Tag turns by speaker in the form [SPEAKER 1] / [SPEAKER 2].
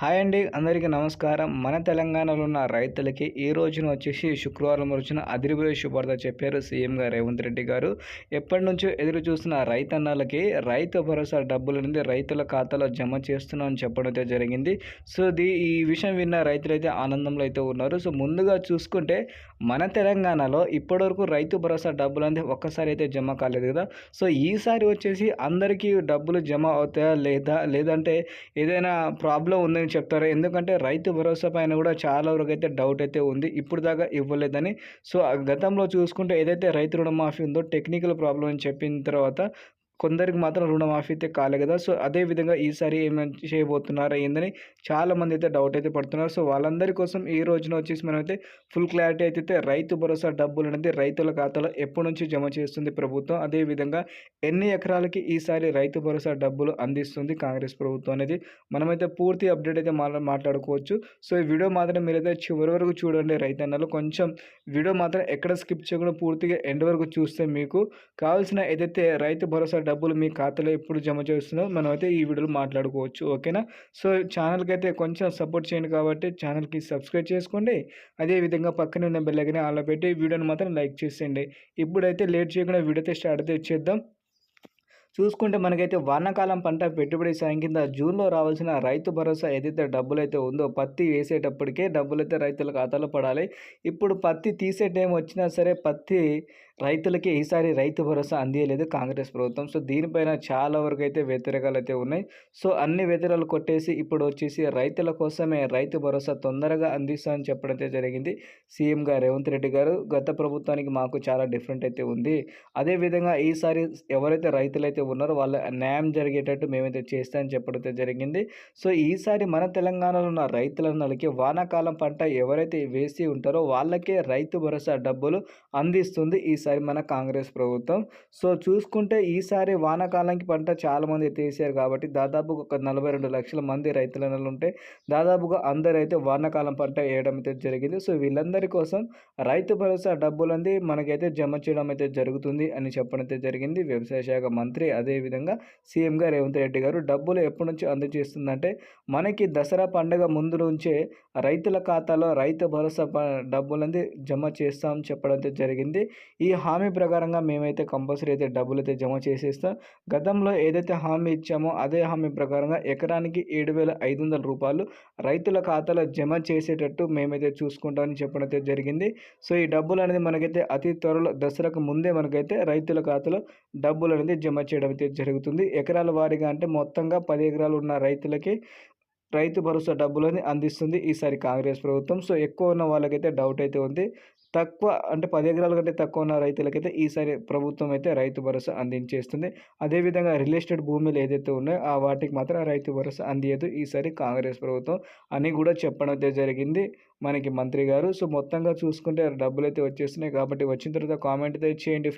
[SPEAKER 1] Hi అండి అందరికీ నమస్కారం. మన తెలంగాణలో ఉన్న రైతులకి ఈ రోజున వచ్చేసి శుక్రవారం రోజున అదిరిపోయే శుభార్త చెప్పారు సీఎం గారు రేవంత్ రెడ్డి గారు. ఎప్పటి నుంచో ఎదురు చూస్తున్న రైతన్నలకి రైతు భరోసా డబ్బులు అనేది రైతుల ఖాతాలో జమ చేస్తున్నామని చెప్పడం అయితే జరిగింది. సో దీ ఈ విషయం విన్న రైతులైతే ఆనందంలో అయితే ఉన్నారు. సో ముందుగా చూసుకుంటే మన తెలంగాణలో ఇప్పటివరకు రైతు భరోసా డబ్బులు అనేది ఒక్కసారి అయితే జమ కాలేదు కదా. సో ఈసారి వచ్చేసి అందరికీ డబ్బులు జమ అవుతాయా లేదా? లేదంటే ఏదైనా ప్రాబ్లం ఉందని చెప్తారు. ఎందుకంటే రైతు భరోసా పైన కూడా చాలా వరకు అయితే డౌట్ అయితే ఉంది. ఇప్పుడు దాకా ఇవ్వలేదని. సో గతంలో చూసుకుంటే ఏదైతే రైతు రుణమాఫీ ఉందో టెక్నికల్ ప్రాబ్లం అని చెప్పిన తర్వాత కొందరికి మాత్రం రుణమాఫీ అయితే కాలే కదా. సో అదే విధంగా ఈసారి ఏమైనా చేయబోతున్నారా ఏందని చాలామంది అయితే డౌట్ అయితే పడుతున్నారు. సో వాళ్ళందరి కోసం ఈ రోజున వచ్చేసి మనమైతే ఫుల్ క్లారిటీ అయితే రైతు భరోసా డబ్బులు అనేది రైతుల ఖాతాలో ఎప్పటి నుంచి జమ చేస్తుంది ప్రభుత్వం. అదేవిధంగా ఎన్ని ఎకరాలకి ఈసారి రైతు భరోసా డబ్బులు అందిస్తుంది కాంగ్రెస్ ప్రభుత్వం అనేది మనమైతే పూర్తి అప్డేట్ అయితే మాట్లాడుకోవచ్చు. సో ఈ వీడియో మాత్రం మీరైతే చివరి వరకు చూడండి రైతన్నలు. కొంచెం వీడియో మాత్రం ఎక్కడ స్కిప్ చేయకుండా పూర్తిగా ఎండ్ వరకు చూస్తే మీకు కావాల్సిన ఏదైతే రైతు భరోసా డబ్బులు మీ ఖాతాలో ఎప్పుడు జమ చేస్తుందో మనం అయితే ఈ వీడియోలో మాట్లాడుకోవచ్చు ఓకేనా? సో ఛానల్కి అయితే కొంచెం సపోర్ట్ చేయండి కాబట్టి ఛానల్కి సబ్స్క్రైబ్ చేసుకోండి. అదేవిధంగా పక్కన ఉన్న బెల్లగిన అలా పెట్టి వీడియోని మాత్రం లైక్ చేసేయండి. ఇప్పుడైతే లేట్ చేయకుండా వీడియో అయితే స్టార్ట్ అయితే చేద్దాం. చూసుకుంటే మనకైతే వానాకాలం పంట పెట్టుబడి సాయం కింద జూన్లో రావాల్సిన రైతు భరోసా ఏదైతే డబ్బులు అయితే ఉందో పత్తి వేసేటప్పటికే డబ్బులు అయితే రైతుల ఖాతాలో పడాలి. ఇప్పుడు పత్తి తీసే టైం వచ్చినా సరే పత్తి రైతులకి ఈసారి రైతు భరోసా అందియలేదు కాంగ్రెస్ ప్రభుత్వం. సో దీనిపైన చాలా వరకు అయితే వ్యతిరేకాలు అయితే ఉన్నాయి. సో అన్ని వ్యతిరేకాలు కొట్టేసి ఇప్పుడు వచ్చేసి రైతుల కోసమే రైతు భరోసా తొందరగా అందిస్తామని చెప్పడం అయితే జరిగింది. సీఎం గారు రేవంత్ రెడ్డి గారు గత ప్రభుత్వానికి మాకు చాలా డిఫరెంట్ అయితే ఉంది. అదేవిధంగా ఈసారి ఎవరైతే రైతులైతే ఉన్నారో వాళ్ళ న్యాయం జరిగేటట్టు మేమైతే చేస్తామని చెప్పడం జరిగింది. సో ఈసారి మన తెలంగాణలో ఉన్న రైతులందరికీ వానాకాలం పంట ఎవరైతే వేసి ఉంటారో వాళ్ళకే రైతు భరోసా డబ్బులు అందిస్తుంది ఈసారి మన కాంగ్రెస్ ప్రభుత్వం. సో చూసుకుంటే ఈసారి వానాకాలానికి పంట చాలామంది తీసారు కాబట్టి దాదాపుగా ఒక నలభై రెండు లక్షల మంది రైతుల ఉంటే దాదాపుగా అందరైతే వానాకాలం పంట వేయడం అయితే జరిగింది. సో వీళ్ళందరి కోసం రైతు భరోసా డబ్బులంది మనకైతే జమ చేయడం అయితే జరుగుతుంది అని చెప్పడం అయితే జరిగింది. వ్యవసాయ శాఖ మంత్రి అదేవిధంగా సీఎంగా రేవంత్ రెడ్డి గారు డబ్బులు ఎప్పటి నుంచి అందజేస్తుందంటే మనకి దసరా పండుగ ముందు నుంచే రైతుల ఖాతాలో రైతు భరోసా డబ్బులంది జమ చేస్తామని చెప్పడం అయితే జరిగింది. ఈ హామీ ప్రకారంగా మేమైతే కంపల్సరీ అయితే డబ్బులు అయితే జమ చేసేస్తాం. గతంలో ఏదైతే హామీ ఇచ్చామో అదే హామీ ప్రకారంగా ఎకరానికి ఏడు వేల ఐదు వందల రూపాయలు రైతుల ఖాతాలో జమ చేసేటట్టు మేమైతే చూసుకుంటామని చెప్పడం అయితే జరిగింది. సో ఈ డబ్బులు అనేది మనకైతే అతి త్వరలో దసరాకు ముందే మనకైతే రైతుల ఖాతాలో డబ్బులు అనేది జమ చేయడం అయితే జరుగుతుంది. ఎకరాల వారీగా అంటే మొత్తంగా పది ఎకరాలు ఉన్న రైతులకి రైతు భరోసా డబ్బులని అందిస్తుంది ఈసారి కాంగ్రెస్ ప్రభుత్వం. సో ఎక్కువ ఉన్న వాళ్ళకైతే డౌట్ అయితే ఉంది. తక్కువ అంటే పది ఎకరాల కంటే తక్కువ ఉన్న రైతులకైతే ఈసారి ప్రభుత్వం అయితే రైతు భరోసా అందించేస్తుంది. అదేవిధంగా రియల్ ఎస్టేట్ భూములు ఏదైతే ఉన్నాయో ఆ వాటికి మాత్రం రైతు భరోసా అందియదు ఈసారి కాంగ్రెస్ ప్రభుత్వం అని కూడా చెప్పడం అయితే జరిగింది మనకి మంత్రి గారు. సో మొత్తంగా చూసుకుంటే డబ్బులు అయితే వచ్చేస్తున్నాయి కాబట్టి వచ్చిన తర్వాత కామెంట్ అయితే చేయండి.